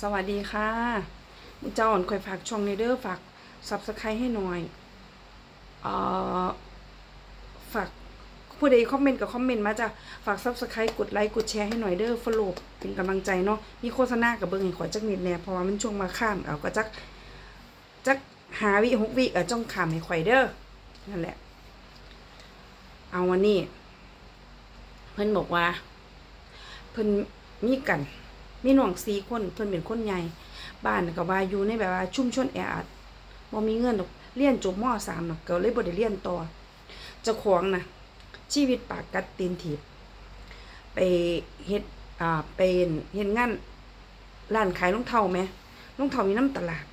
สวัสดีค่ะมุเจ้าอ่อนคอยฝากช่องในเด้อฝากซับสไครต์ให้หน่อยเอ่อฝากผู้ใดคอมเมนต์กับคอมเมนต์มาจ้ะฝากซับสไครต์กดไลค์กดแชร์ให้หน่อยเด้อฟอลโล่เป็นกำลังใจเนาะมีโฆษณากับเบิ้งให้ขอยจักนิดแน่เพราะว่ามันช่วงมาข้ามเอาก็จักจักหาวิหกวิเออจ้องขามให้ข่อยเด้อนั่นแหละ เอาวันนี้ เพิ่นบอกว่า เพิ่นมีกัน มีน้องสี่คนเพิ่นเป็นคนใหญ่ บ้านก็ว่าอยู่ในแบบว่าชุมชนแออัดบ่มีเงินดอกเรียนจบม .3 น่ะก็เลยบ่ได้เรียนต่อเจ้าของน่ะ ชีวิตปากกัดตีนถีบไปเฮ็ดอ่าเป็นเฮ็ดงานร้านขายรองเท้าแหมรองเท้ามีน้ำตลาด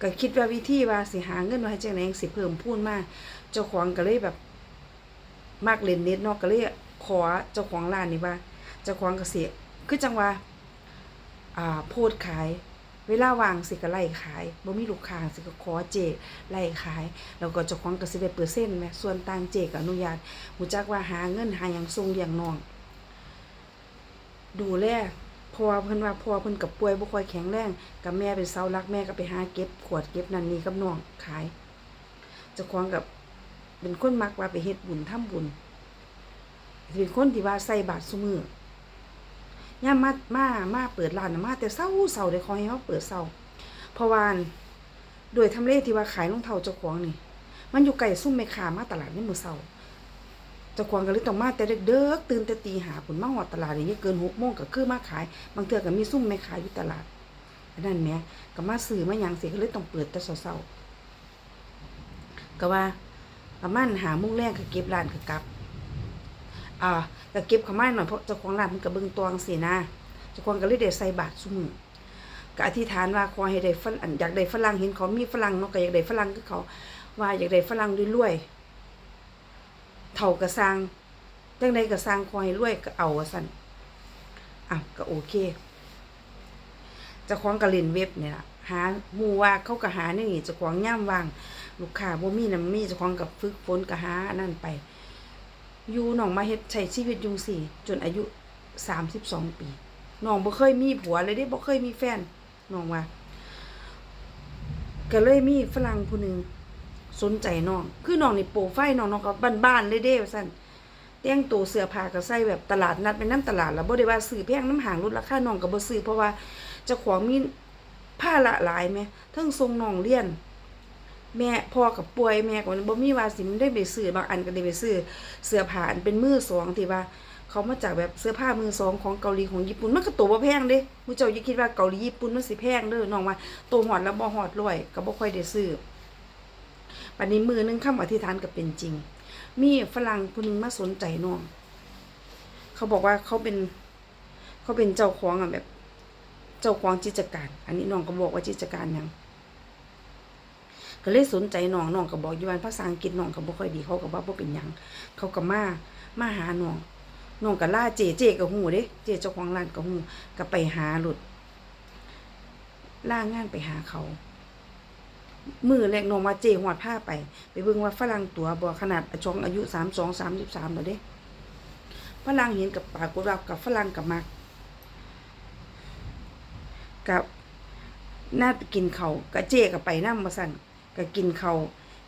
ก็คิดว่าวิธีว่าสิหาเงินว่าให้จังไดสิเพิ่มพูนมาเจ้าของก็เลยแบบ มากเล่นเน็ตเนาะก็เลยขอเจ้าของร้านนี่ว่า เจ้าของก็สิ คือจังว่าอ่าโพดขาย เวลาวางสิก็ไล่ขายบ่มีลูกค้าสิก็ขอเจไล่ขาย แล้วก็เจ้าของก็สิได้เปอร์เซ็นต์แหมส่วนต่างเจก็อนุญาตหูจักว่าหาเงินหาหยังส่งเลี้ยงน้องดูแลพอเพิ่นว่าพอเพิ่นกับป่วยบ่ค่อยแข็งแรงกับแม่เป็นเสาหลักแม่ก็ไปหาเก็บขวดเก็บนั่นนี่กับน้องขายเจ้าของกับเป็นคนมักว่าไปเฮ็ดบุญทำบุญเป็นคนที่ว่าใส่บาตรซุมือ ย่ามมามามาเปิดร้านมาแต่เช้าเช้าได้ขอให้เฮาเปิดเช้าเพราะว่าโดยทำเลที่ว่าขายรองเท้าเจ้าของนี่ มันอยู่ไกลซุ่มแม่ค้ามาตลาดในมื้อเช้าเจ้าของก็เลยต้องมาแต่เด็กๆตื่นแต่ตีหาผลมาหอดตลาดอย่างเงี้ยเกินหกโมงก็คือมาขาย บางเทื่อก็มีซุ่มแม่ขาอยู่ตลาดนั่นแม่ก็มาซื้อมายังเสียก็เลยต้องเปิดแต่เช้าก็ว่าประมาณหามุ้งแรกก็เก็บร้านก็กลับ อ่าก็เก็บขามาหน่อยเพราะเจ้าของร้านมันก็เบิ่งตวงสินะเจ้าของก็เลยได้ใส่บาตรซุมื้อก็อธิษฐานว่าขอให้ได้ฝรั่งอยากได้ฝรั่งเห็นเขามีฝรั่งเนาะก็อยากได้ฝรั่งคือเขา ว่าอยากได้ฝรั่งรวยๆเท่ากระสร้างจังใดกระสร้างคอยรวยก็เอาสั่นอะก็โอเคเจะคล้าของกระเล่นเว็บเนี่ยล่ะหาหมู่ว่าเขาก็หานี่เจะคล้าของย่ามวาง ลูกค้าบ่มีน้ำมีเจะคล้าของกับฝึกฝนก็หานั่นไป อยู่น้องมาเฮ็ดใช้ชีวิตอยุงสี่ จนอายุสามสิบสองปีน้องบ่เคยมีผัวเลยเด้บ่เคยมีแฟนน้องว่าก็เลยมีฝรั่งผู้หนึ่งสนใจน้อง คือน้องนี่โปรไฟล์น้องน้องก็บ้านๆเลยเด้ว่าซั่นแต่งตัวเสื้อผ้าก็ใส่แบบตลาดนัดเป็นน้ำตลาดแล้วบ่ได้ว่าซื้อแพงน้ำหางลดราคาน้องก็บ่ซื้อเพราะว่าเจ้าของมีผ้าละหลายแหมทั้งส่งน้องเรียน แม่พ่อกับป่วยแม่ก็บ่มีว่าสิมันได้ไปซื้อบางอันก็ได้ไปซื้อเสื้อผ้าอันเป็นมือสองที่ว่า เขามาจากแบบเสื้อผ้ามือสองของเกาหลีของญี่ปุ่นมันก็ตัวบ่แพงเด้ผู้เจ้าอย่าคิดว่าเกาหลีญี่ปุ่นมันสิแพงเด้อน้องว่าตัวหอดแล้วบ่หอดรวยก็บ่ค่อยได้ซื้อปันนี้มือหนึงคำอธิษฐานก็เป็นจริง มีฝรั่งคนนึงมาสนใจน้องเขาบอกว่าเขาเป็น เขาเป็นเจ้าของอะแบบ เจ้าของกิจการ อันนี้น้องก็บอกว่ากิจการยัง ก็เลยสนใจน้องน้องก็บอกอยู่ว่าภาษาอังกฤษน้องก็บ่ค่อยดีเขาก็ว่าบ่เป็นหยังเขาก็มามาหาน้องน้องก็ล่าเจเจก็ฮู้เด้เจเจ้าของร้านก็ฮู้ก็ไปหาหลุดล่างานไปหาเขามือแรกน้องว่าเจหอดผ้าไป ไปเบิ่งว่าฝรั่งตัวบ่ขนาดช่องอายุสามสองสามสิบสามแล้วเด้ฝรั่งเห็นกับปากกว่ากับฝรั่งกับมักกับน่ากินเขากับเจกับไปน้ำมาสั่น กับกินเขา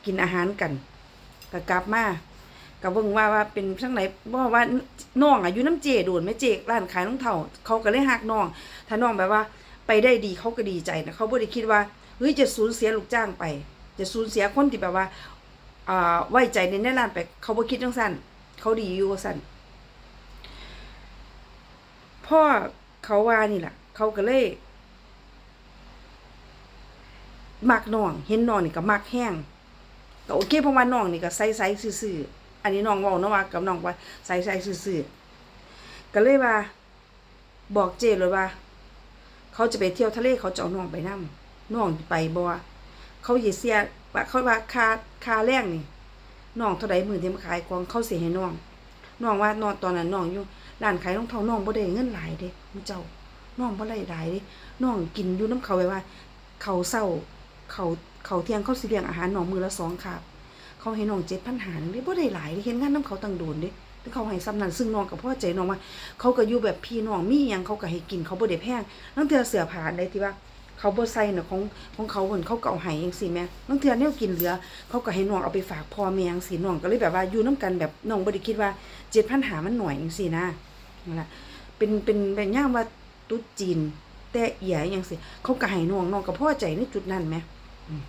กินอาหารกันกับกลับมากับเบิ่งว่าว่าเป็นทั้งไหนบอว่าน้องอายุน้ำเจโดนไม่เจร้านขายรองเท้าเขาก็เลยหักน้อง ถ้าน้องแบบว่าไปได้ดีเขาก็ดีใจนะเขาบ่ได้คิดว่าเฮ้ยจะสูญเสียลูกจ้างไป จะสูญเสียคนที่แบบว่าอ่าไว้ใจในแน่ร้านไป เขาบ่คิดจังซั่นเขาดีอยู่ซั่นพ่อเขาว่านี่ล่ะ เขาก็เลย มักน้อง เห็นน้องนี่ก็มักแห้งก็โอเคเพราะว่าน้องนี่ก็ใสๆซื่อๆอันนี้น้องเว้านะว่ากับน้องว่าใสๆซื่อๆก็เลยว่า บอกเจเลยว่า เขาจะไปเที่ยวทะเลเขาจะเอาน้องไปนํน้องไปบ่เขาสิเสียว่าเขาว่าคาคาแรงนี่น้องเท่าใดมื้อที่มขายของเขาเสิให้น้องน้องว่านองตอนนั้นน้องอยู่ร้านขายรองเท้าน้องบ่ได้เงินหลายเด้มื้อเจ้าน้องบ่ได้หลายเด้น้องกินอยู่นํเขาไว้ว่า เขาเศร้า เขาเขาเที่ยงเขาสิเลี้ยงอาหารนองมือละ2คาบเขาให้น้อง7,500นึงเด้บ่ได้หลายเด้เฮ็ดงานนํเขาตั้งโดนเด้แต่เขาให้ซ้ำนั้นซึ่งน้องก็พอใจน้องว่า เขาก็อยู่แบบพี่น้องมีหยังเขาก็ให้กินเขาบ่ได้แพงนั่นเทื่อเสือผ้าได้ที่ว่า เขาบ่ใส่เน่ะของของเขาเพิ่นเขาเก็เอาให้จังซี่แม่บางเทื่อแนวกินเหลือ เขาก็ให้น้องเอาไปฝากพ่อแม่จังซี่น้องก็เลยแบบว่าอยู่นํกันแบบน้องบ่ได้คิดว่า7,000หามันหน่อยจังซี่นะนั่นแหละเป็นเป็นเป็นย่ามว่าตุ๊จีนแต่เอียจังซี่เขาก็ให้น้องน้องก็พอใจในจุดนั้นแหม อืม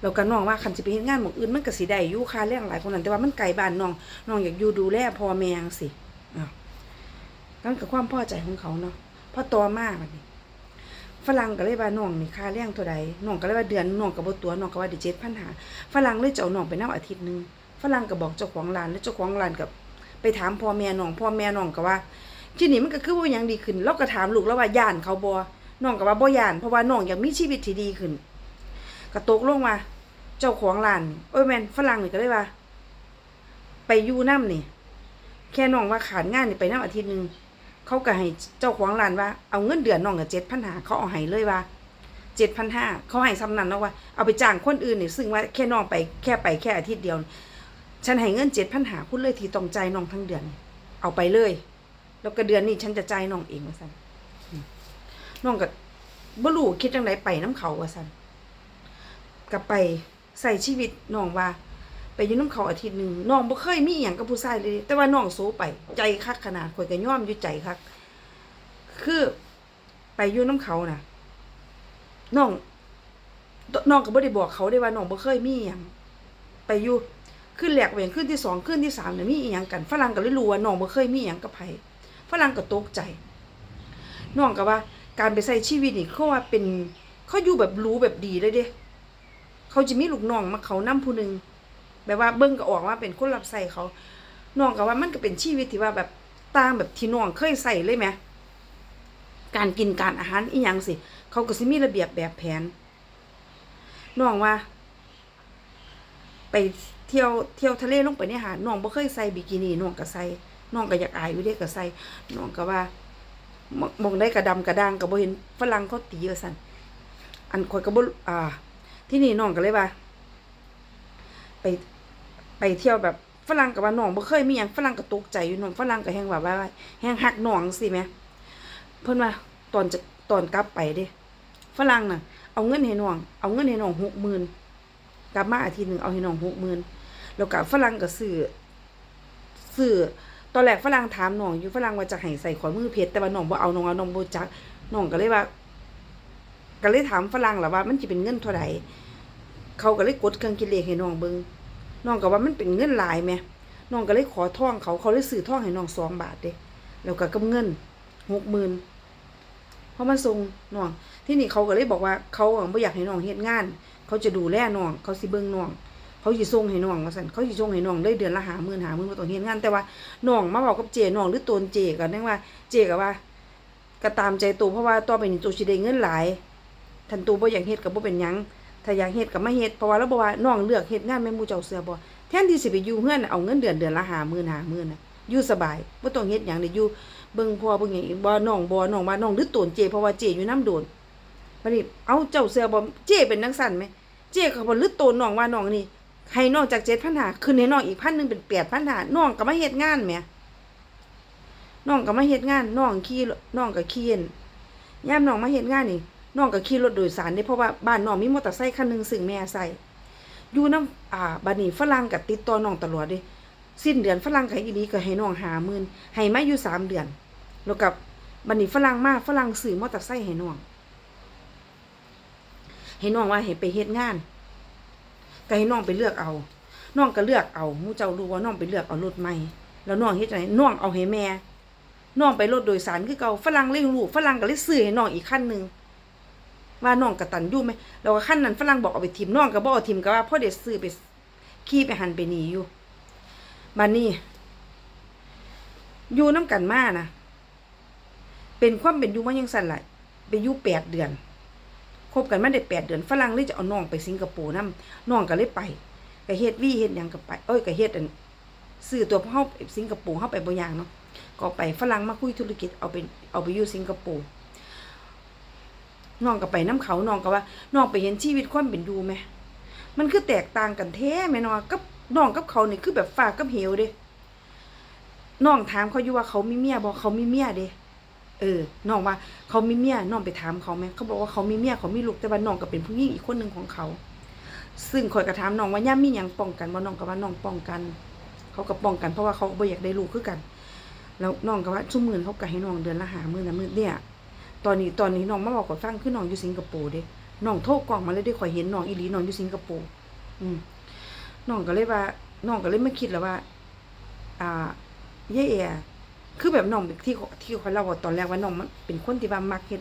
แล้วก็น้องว่าคันสิไปเฮ็ดงานหมองอื่นมันก็สิได้อยู่ค่าแรงหลายคนนั้นแต่ว่ามันไกลบ้านน้องน้องอยากอยู่ดูแลพ่อแม่จังซี่อ้าวนั่นก็ความพอใจของเขาเนาะพอต่อมาบัดนี้ฝรั่งก็เลยว่าน้องนี่ค่าแรงเท่าใดน้องก็เลยว่าเดือนน้องก็บ่ตัวน้องก็ว่าได้7,000หาฝรั่งเลยจะเอาน้องไปนำอาทิตย์หนึงฝรั่งก็บอกเจ้าของร้านแล้วเจ้าของร้านก็ไปถามพ่อแม่น้องพ่อแม่น้องก็ว่าที่นี่มันก็คือว่ายังดีขึ้นเราก็ถามลูกแล้วว่าย่านเขาบ่ น้องก็ว่าบ่ยาน เพราะว่าน้องอยากมีชีวิตที่ดีขึ้นก็ตกลงว่าเจ้าของร้านโอ้ยแมนฝรั่งนี่ก็เลยว่า ไปอยู่นํนี่แค่น้องว่าขาดงานนี่ไปนํอาทิตย์นึงเขาก็ให้เจ้าของร้านว่าเอาเงินเดือนน้องกับเจ็ดพันหาเขาเอาให้เลยว่าเจ็ดพันห้าเขาให้ซ้ำนั้นเนาะว่าเอาไปจ้างคนอื่นนี่ซึ่งว่าแค่น้องไปแค่ไปแค่อาทิตย์เดียว ฉันให้เงินเจ็ดพันหาคุณเลยที่ต้องจ่ายน้องทั้งเดือน เอาไปเลย แล้วก็เดือนนี้ฉันจะจ่ายน้องเองว่าสัน น้องก็บ่รู้คิดจังไดไปน้ำเขาว่าสันก็ไปใส่ชีวิตน้องว่า ไปอยู่น้ำเขาอาทิตย์หนึ่งน้องบ่เคยมีอหย่างกับผู้ชายเลย แต่ว่าน้องโซไป ใจคักขนาดข่อยก็ย่อมอยู่ใจคักคือไปอยู่น้ำเขาน่ะน้องน้องก็บ่ได้บอกเขาได้ว่าน้องบ่เคยมีอหย่างไปอยู่ขึ้นแหลกเวียนขึ้นที่สองขึ้นที่สามเนี่ยมีอหย่างกันฝรั่งก็เลยรู้ว่าน้องบ่เคยมีอหย่างกับไผฝรั่งก็ตกใจน้องก็ว่า การไปใช้ชีวิตนี่เขาว่าเป็นเขาอยู่แบบรู้แบบดีเลยเด้เขาจะมีลูกน้องมาเขานํผู้หนึ่งแบบว่าเบิ่งก็ออกว่าเป็นคนรับใส่เขาน้องก็ว่ามันก็เป็นชีวิตที่ว่าแบบตางแบบที่น้องเคยใส่เลยไหมการกินการอาหารอีหยังสิ เขาก็สิมีระเบียบแบบแผนน้องว่า ไปเที่ยวเที่ยวทะเลลงไปในหาดน้องบ่เคยใส่บิกินี่น้องก็ใส่น้องก็อยากอายอยู่เด้ก็ใส่น้องก็ว่า มองได้กระดำกระด่างก็บ่เห็นฝรั่งเขาตีว่าซั่นอันข่อยก็บ่อ่า ที่นี่น้องก็เลยว่า ไปไปเที่ยวแบบฝรั่งกับว่าน้องบ่เคยมีหยังฝรั่งก็ตกใจอยู่น้องฝรั่งก็แฮงว่าว่าแฮงฮักน้องสิแหมเพิ่นว่าตอนจะตอนกลับไปเด้ฝรั่งน่ะ เอาเงินให้น้อง เอาเงินให้น้อง60,000กลับมาอาทิตย์หนึ่งเอาให้น้อง60,000แล้วก็ฝรั่งก็ซื้อซื้อ ตอนแรกฝรั่งถามน้องอยู่ฝรั่งว่าจะให้ใส่ขอมือเพชรแต่ว่าน้องบ่เอาน้องเอาน้องบ่จักน้องก็เลยว่า ก็เลยถามฝรั่งล่ะว่า มันสิเป็นเงินเท่าใดเขาก็เลยกดเครื่องคิดเลขให้น้องเบิ่งน้องก็ว่ามันเป็นเงินหลายแหมน้องก็เลยขอท่องเขาเขาเลยซื้อท่องให้น้องสองบาทเด้แล้วก็กับเงินหกหมื่นเพราะมันส่งน้องที่นี่เขาก็เลยบอกว่าเขาอะบ่อยากให้น้องเฮ็ดงาน เขาจะดูแลน้องเขาสิเบิ่งน้อง เขาสิส่งให้น้องว่าซั่นเขาสิส่งให้น้องได้เดือนละ50,000 50,000บ่ต้องเฮ็ดงานแต่ว่าน้องมาเว้ากับเจน้องหรือตนเจก็นั่นว่า เจก็ว่าก็ตามใจตัวเพราะว่าต่อไปนี้ตัวสิได้เงินหลายทันตัวบ่อยากเฮ็ดก็บ่เป็นหยังถ้าอยากเฮ็ดก็มาเฮ็ดเพราะว่าเราบอกว่าน้องเลือกเฮ็ดงานแม่หมู่เจ้าเสือบ่แทนที่สิไปอยู่เฮือนเอาเงินเดือนเดือนละ50,000 50,000น่ะอยู่สบายบ่ต้องเฮ็ดหยังได้อยู่เบิ่งพ่อเบิ่งหยังอีกบ่น้องบ่น้องว่าน้องหรือตนเจเพราะว่าเจอยู่น้ำโดนบัดนี้เอาเจ้าเสือบ่เจเป็นจังซั่นไหมเจก็บ่หรือตนน้องว่าน้องนี่ ให้น้องจาก7,500ขึ้นให้น้องอีก1,000นึงเป็น8,500น้องก็มาเฮ็ดงานแหมน้องก็มาเฮ็ดงานน้องขี่น้องก็ขี่อั่นยามน้องมาเฮ็ดงานนี่น้องก็ขี่รถโดยสารได้เพราะว่าบ้านน้องมีมอเตอร์ไซค์คันหนึ่งซึ่งแม่ใส่อยู่นำอ่าบัดนี้ฝรั่งก็ติดต่อน้องตลอดเด้สิ้นเดือนฝรั่งก็อีนี้ก็ให้น้อง50,000ให้มาอยู่สามเดือน แล้วกับบัดนี้ฝรั่งมาฝรั่งซื้อมอเตอร์ไซค์ให้น้องให้น้องว่าให้ไปเฮ็ดงาน ก็ให้น้องไปเลือกเอา น้องก็เลือกเอามู่เจ้ารู้ว่าน้องไปเลือกเอารถใหม่ แล้วน้องเฮ็ดจังไดน้องเอาให้แม่น้องไปรถโดยสารคือเก่าฝรั่งเลี้ยงลูกฝรั่งก็เลยซื้อให้น้องอีกคันหนึ่งว่าน้องกระตันยู่ไหมแล้วก็ขั้นนั้นฝรั่งบอกเอาไปทิมน้องก็บอกเอาทิมก็ว่าพ่อเด็ดซื้อไปขี่ไปหันไปหนีอยู่บันนี้อยู่น้ำกันมานะเป็นความเป็นอยู่มายังสั่นไหละไปอยู่แปดเดือน คบกันมาได้แปดเดือนฝรั่งเลยจะเอาน้องไปสิงคโปร์นํน้องก็เลยไปก็เฮ็ดวี่เฮ็ดหยังก็ไปเอ้ยก็เฮ็ดอันซื้อตัวเฮาไปสิงคโปร์เฮาไปบ่อย่างเนาะก็ไปฝรั่งมาคุยธุรกิจเอาไปเอาไปอยู่สิงคโปร์น้องก็ไปน้ำเขาน้องก็ว่าน้องไปเห็นชีวิตความเป็นอยู่ไหมมันคือแตกต่างกันแท้แม่นอกับน้องกับเขาเนี่ยคือแบบฟ้ากับเหวเด้น้องถามเขาอยู่ว่าเขามีเมียบ่เขามีเมียเด้ เออน้องว่าเขามีเมียน้องไปถามเขาไหมเขาบอกว่าเขามีเมียเขามีลูกแต่ว่าน้องก็เป็นผู้หญิงอีกคนหนึ่งของเขา ซึ่งข่อยก็ถามน้องว่าย่ามีหยังป้องกันบ่น้องก็ว่าน้องป้องกัน เขาก็ป้องกันเพราะว่าเขาก็บ่อยากได้ลูกคือกัน แล้วน้องก็ว่าชั่วมื่นเขาก็ให้น้องเดือนละหามื่นละมื่นเนี่ย ตอนนี้ตอนนี้น้องมาบอกกับฟังคือน้องอยู่สิงคโปร์เด้น้องโทรกล่องมาเลยได้ข่อยเห็นน้องอีหลีน้องอยู่สิงคโปร์อืมน้องก็เลยว่าน้องก็เลยไมาคิดแล้วว่า อ่าเย่เอ คือแบบน้องที่ที่เขาเล่าว่าตอนแรกว่าน้องมันเป็นคนที่ว่ามักเฮ็ด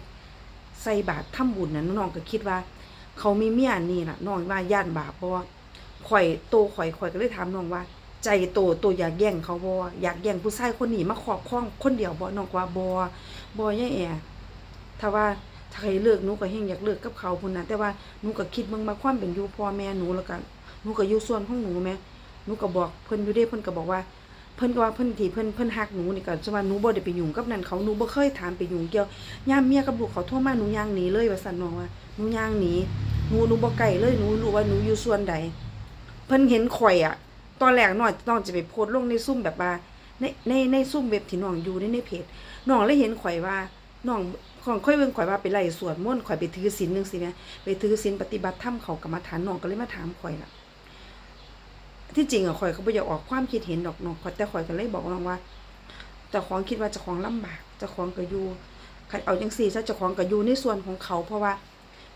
ใส่บาตรทำบุญน่ะน้องก็คิดว่า เขามีเมียนี่ล่ะน้องว่าย่านบาปเพราะว่าข่อยโตข่อยข่อยก็เลยถามน้องว่า ใจโตโตอยากแย่งเขาบ่อยากแย่งผู้ชายคนนี้มาครอบครองคนเดียวบ่น้องกว่าบ่บ่ย่าแอถ้าว่าถ้าใครเลิกหนูก็เฮงอยากเลิกกับเขาพุ่นนะแต่ว่าหนูก็คิดเบิ่งมาความเป็นอยู่พ่อแม่หนูแล้วกันหนูก็อยู่ส่วนของหนูแม่หนูก็บอกเพิ่นอยู่เด้เพิ่นก็บอกว่า เพิ่นก็ว่าเพิ่นที่เพิ่นเพิ่นฮักหนูนี่ก็จะว่าหนูบ่ได้ไปยุ่งกับนั่นเขาหนูบ่เคยถามไปยุ่งเกี่ยวยามเมียกับลูกเขาโทรมาหนูย่างหนีเลยว่าซั่นน้องว่าหนูย่างหนีหนูหนูบ่ไกลเลยหนูรู้ว่าหนูอยู่ส่วนใด เพิ่นเห็นข่อยอะ ตอนแรกน้อยน้องจะไปโพสต์ลงในซุ่มแบบว่าในในในซุ่มเว็บที่น้องอยู่ในในเพจน้องเลยเห็นข่อยว่าน้องของค่อยเบิ่งข่อยว่าไปไล่สวดมนต์ข่อยไปถือศีลจังซี่แหมไปถือศีลปฏิบัติธรรมเขากรรมฐานน้องก็เลยมาถามข่อยล่ะ ที่จริงอะข่อยก็บ่อยากออกความคิดเห็นดอกเนาะแต่ข่อยก็เลยบอกน้องว่าจ้าของคิดว่าเจ้าของลำบากเจ้าของก็อยู่เอาจังซี่ซะเจ้าของก็อยู่ในส่วนของเขา เพราะว่า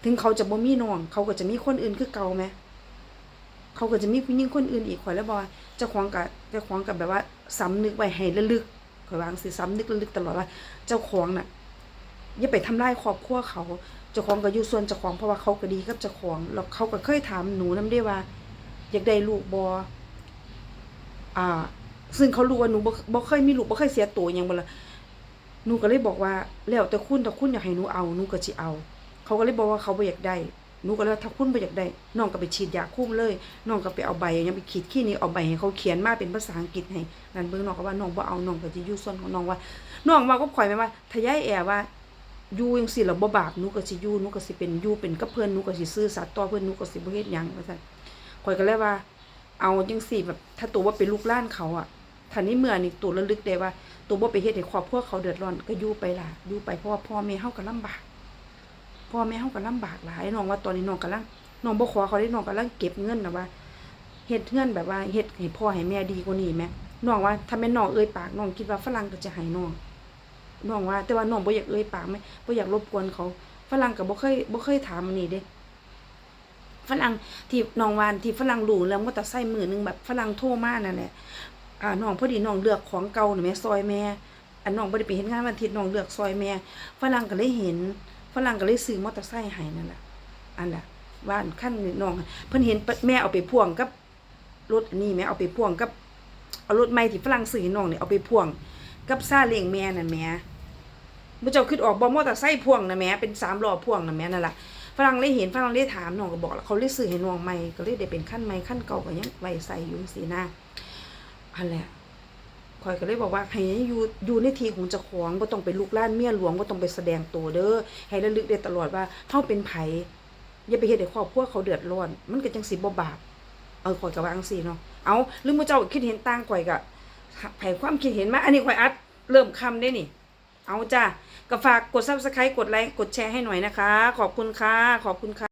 ถึงเขาจะบ่มีน้องเขาก็จะมีคนอื่นคือเก่าแหมเขาก็จะมีผู้หญิงคนอื่นอีกข่อยแล้วบอกว่าเจ้าของก็เจ้าของก็แบบว่าสำนึกไว้ให้ระลึกข่อยวางสิสำนึกระลึกตลอดว่า เจ้าของน่ะอย่าไปทำลายครอบครัวเขา เจ้าของก็อยู่ส่วนเจ้าของเพราะว่าเขาก็ดีกับเจ้าของแล้วเขาก็เคยถามหนูน้ำได้ว่า อยากได้ลูกบ่อ่า ซึ่งเขารู้ว่าหนูบ่บ่เคยมีลูกบ่เคยเสียตัวหยังบ่ล่ะหนูก็เลยบอกว่า แล้วแต่คุณถ้าคุณอยากให้หนูเอาหนูก็สิเอา เขาก็เลยบอกว่าเขาบ่อยากได้หนูก็เลยว่าถ้าคุณบ่อยากได้น้องก็ไปฉีดยาคุมเลยน้องก็ไปเอาใบยังไปขีดขี้นี่เอาใบให้เขาเขียนมาเป็นภาษาอังกฤษให้นั่นเบิ่งน้องก็ว่าน้องบ่เอาน้องก็สิอยู่ส่วนของน้องว่าน้องว่าก็ข่อยแม่ว่าถ้ายายแอว่าอยู่จังซี่แล้วบ่บาปหนูก็สิอยู่หนูก็สิเป็นอยู่เป็นกับเพิ่นหนูก็สิซื่อสัตย์ต่อเพิ่นหนูก็สิบ่เฮ็ดหยังว่าซั่น ข่อยก็เลยว่า เอาจังสี่แบบ ถ้าตัวว่าเป็นลูกล้านเขาอะถ้านี้เมื่อนี่ตัวระลึกได้ว่า ตัวว่าไปเฮ็ดให้ครอบครัวเขาเดือดร้อนก็อยู่ไปล่ะอยู่ไปเพราะว่าพ่อแม่เฮาก็ลำบากพ่อแม่เฮาก็ลำบากหลายน้องว่าตอนนี้น้องกำลังน้องบ่ขอเขาได้น้องกำลังเก็บเงินนะว่าเฮ็ดเงินแบบว่าเฮ็ดให้พ่อให้แม่ดีกว่านี้แหมน้องว่าถ้าแม่นน้องเอ่ยปากน้องคิดว่าฝรั่งก็จะให้น้องน้องว่า แต่ว่าน้องบ่อยากเอ่ยปากไหมบ่อยากรบกวนเขาฝรั่งก็บ่เคยบ่เคยถามอันนี้เด้ ฝรั่งที่น้องวานที่ฝรั่งรู้เรื่องมอเตอร์ไซค์มือหนึงแบบฝรั่งโทรมานั่นแหละอ่าน้องพอดีน้องเลือกของเก่าหน่ะแม่ซอยแม่อันน้องบ่ได้ไปเฮ็ดงานวันอาทิตย์น้องเลือกซอยแม่ฝรั่งก็เลยเห็นฝรั่งก็เลยซื้อมอเตอร์ไซค์ให้นั่นแหละอันน่ะบ้านขั้นนี้น้องเพิ่นเห็นแม่เอาไปพ่วงกับรถนนี้แม่เอาไปพ่วงกับเอารถใหม่ที่ฝรั่งซื้อให้น้องเนี่ยเอาไปพ่วงกับซาเล้งแม่นั่นแม่บ่อเจ้าคิดออกบ่มอเตอร์ไซค์พ่วงน่ะแม่เป็นสามล้อพ่วงน่ะแม่นั่นแหละ ฝรั่งเลยเห็นฝรั่งเลยถามน้องก็บอกแล้วเขาเลยซื้อให้น้องใหม่ก็เลยได้เป็นขั้นใหม่ขั้นเก่าก็ยังไว้ใส่อยู่สีหน้าอันแหละคอยก็เลยบอกว่าให้อยู่อยู่ในทีของเจ้าของบ่ต้องไปลุกล้านเมียหลวงบ่ต้องไปแสดงตัวเด้อให้ระลึกได้ตลอดว่าเฮาเป็นไผอย่าไปเฮ็ดให้ครอบครัวเขาเดือดร้อน มันก็จังสิบ่บาปเออข่อยก็ว่าจังซี่เนาะเอาหรือมื้อเจ้าคิดเห็นต่างข่อยก็ให้ความคิดเห็นมาอันนี้ข่อยอัดเริ่มคำได้นี่ เอาจ้ะก็ฝากกด Subscribe กดไลค์กดแชร์ให้หน่อยนะคะ ขอบคุณค่ะ ขอบคุณค่ะ